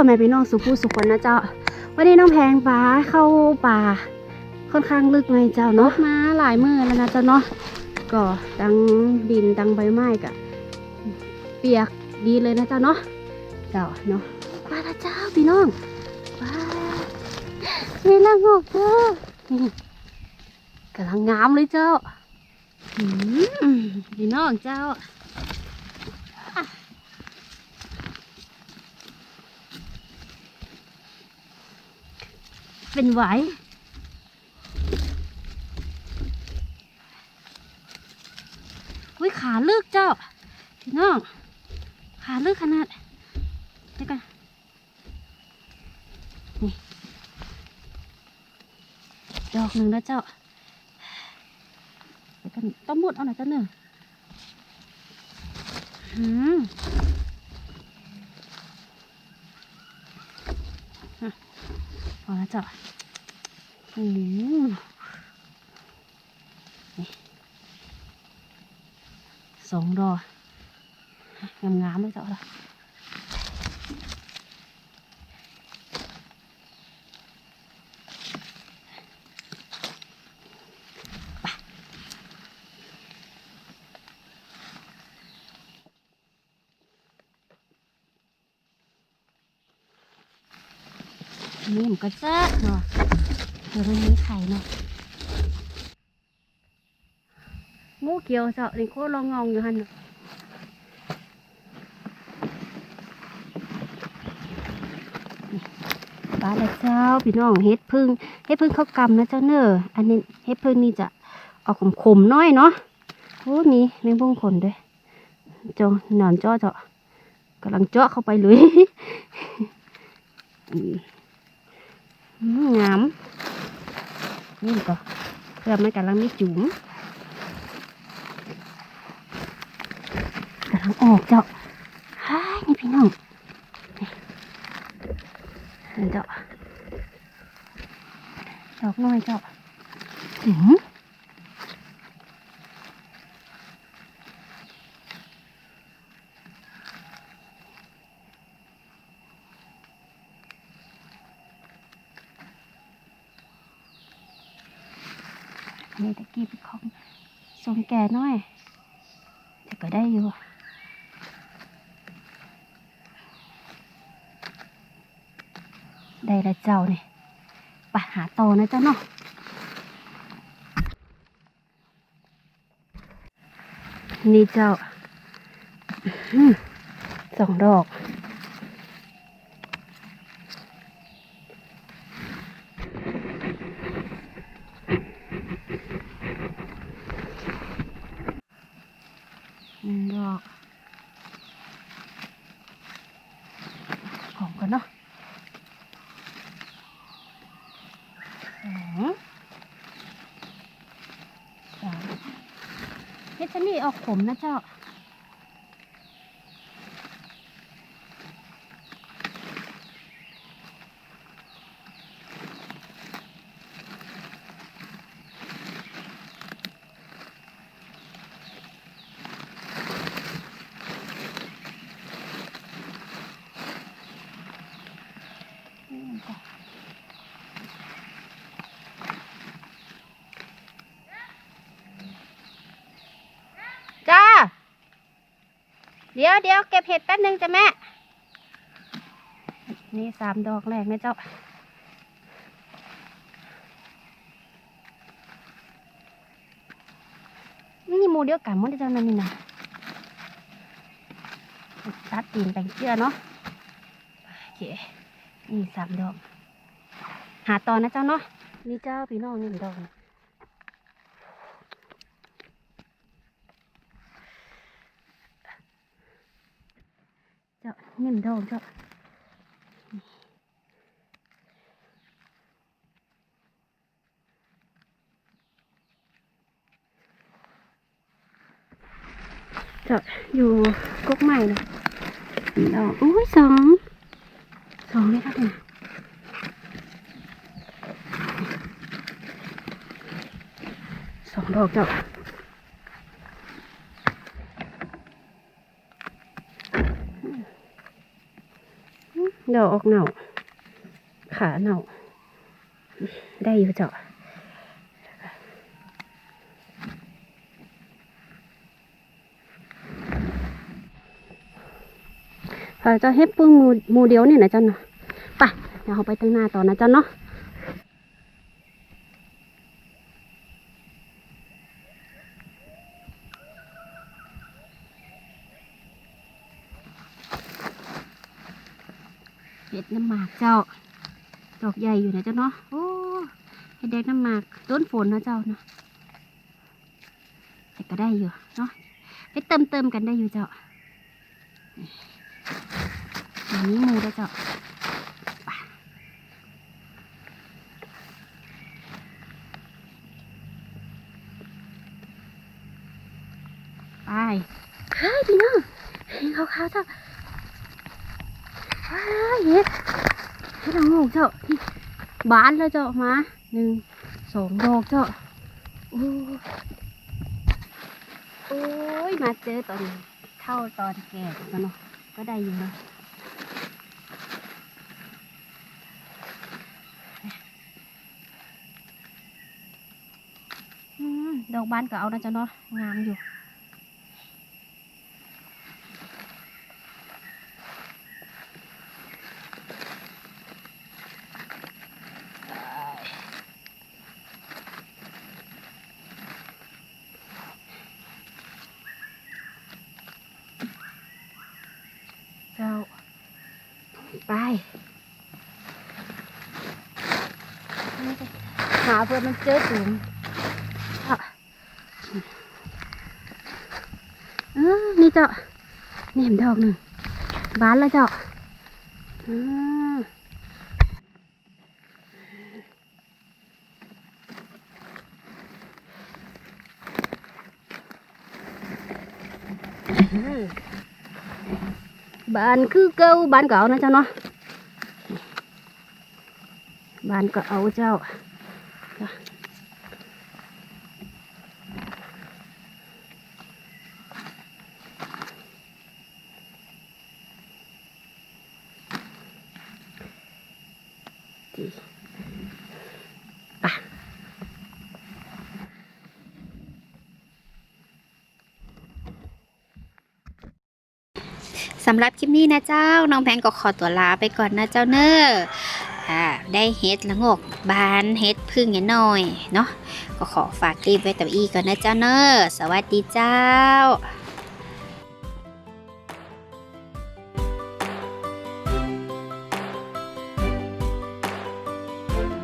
พ่อแม่พี่น้องสุภูสุขคนนะเจ้า วันนี้น้องแพงปลาเข้าป่า ค่อนข้างลึกเลยเจ้าเนาะมาหลายมือแล้วนะเจ้าเนาะก็ดังดินดังใบไม้กะเปียกดีเลยนะเจ้าเนาะเจ้าเนาะมาล้วเจ้าพี่น้องว้าวนี่ละงอกเจ้านี่กำลังงามเลยเจ้าพี่น้องเจ้า เป็นไหวอุ้ยขาลึกเจ้าพี่น้อง ขาลึกขนาดเดี๋ยวกันนี่ดอกหนึ่งนะเจ้าเดี๋ยวกันต้องมุดเอาหน่อยเจ้าเนื้ออืมอะพอแล้วเจ้า อืมนี่สองดอกงาม เดี๋ยวมันมีไข่เนาะงูเกียวเจ้านี่โคตรลองงองอยู่หันเนาะปลาละเจ้าพี่น้องเฮ็ดพึ่งเฮ็ดพึ่งเขากำนะเจ้าเนออันนี้เฮ็ดพึ่งนี่จะออกขมๆหน้อยเนาะโอ้มีแมงบ่งขนด้วยเจ้าหนอนเจ้าเจ้ากำลังเจาะเข้าไปเลยงาม นี่ก็เพื่อมันกำลังไม่จุ๋มกำลังออกเจ้าฮ่านี่พี่น้องเจ้าดอกน้อยเจ้าหืม นี่ตะกี้เป็นของทรงแก่น้อย แต่ก็ได้อยู่ได้ล้วเจ้านี่ยไปหาโตนะเจ้าเนาะนี่เจ้าสองดอก หนึ่งดอกหอมกันเนาะเฮ็ดชะนี่ออกขมนะเจ้า นี่มันก็ จ้า เดี๋ยวเดี๋ยวเก็บเห็ดแป๊บนึงจ้ะแม่ นี่สามดอกแรกนะเจ้า นี่หมูเดียวกันหมดเลยเจ้านั่นนี่นะตัดตีนแต่งเชื่อเนาะโอเคนี่สามดอก หาตอนนะเจ้าเนาะนี่เจ้าพี่น้องนี่ดอก เจ้านิ่มดองเจ้าเจ้าอยู่กกใหม่นะ ดอกออกเลยครับเนี่ยสองดาออกเหนาขาเหนาได้อยู่เจ้าพอเจ้าเฮ็ดปึ้งมูมูเดียวเนี่ยนะเจ้าเนาะไปเดี๋ยวเราไปตั้งหน้าต่อนะเจ้าเนาะ เห็ดน้ำหมากเจ้า ดอกใหญ่อยู่นะเจ้าเนาะโอ้เห็ดแดงน้ำหมากต้นฝนนะเจ้าเนาะแต่ก็ได้อยู่เนาะไปเติมเติมกันได้อยู่เจ้าอย่างนี้มูได้เจ้าไปไปเฮ้ยพี่น้องเห็นขาวๆเจ้าว้ายเห็ ดเห็ดละโงกเจ้าบานแล้วเจ้ามาหนึ่งสองดอกเจ้าโอ้ยโอ้ยมาเจอตอนเท่าตอนแก่กันเนาะก็ได้อยู่เนาะดอกบานก็เอานะเจ้าเนาะงามอยู่ เจ้า ไป หาเพื่อมันเจอถุงอะเออนี่เจ้านี่เห็นดอกหนึ่งบานแล้วเจ้าอ่า บานคือเก่าบานเก่านะเจ้าเนาะบานก็เอาเจ้า สำหรับคลิปนี้นะเจ้า น้องแพงก็ขอตัวลาไปก่อนนะเจ้าเนอร์อ่าได้เฮ็ดละงกบานเฮ็ดพึ่งเงี้ยหน่อยเนาะก็ขอฝากคลิปไว้กับอีก่อนนะเจ้าเนอร์สวัสดีเจ้า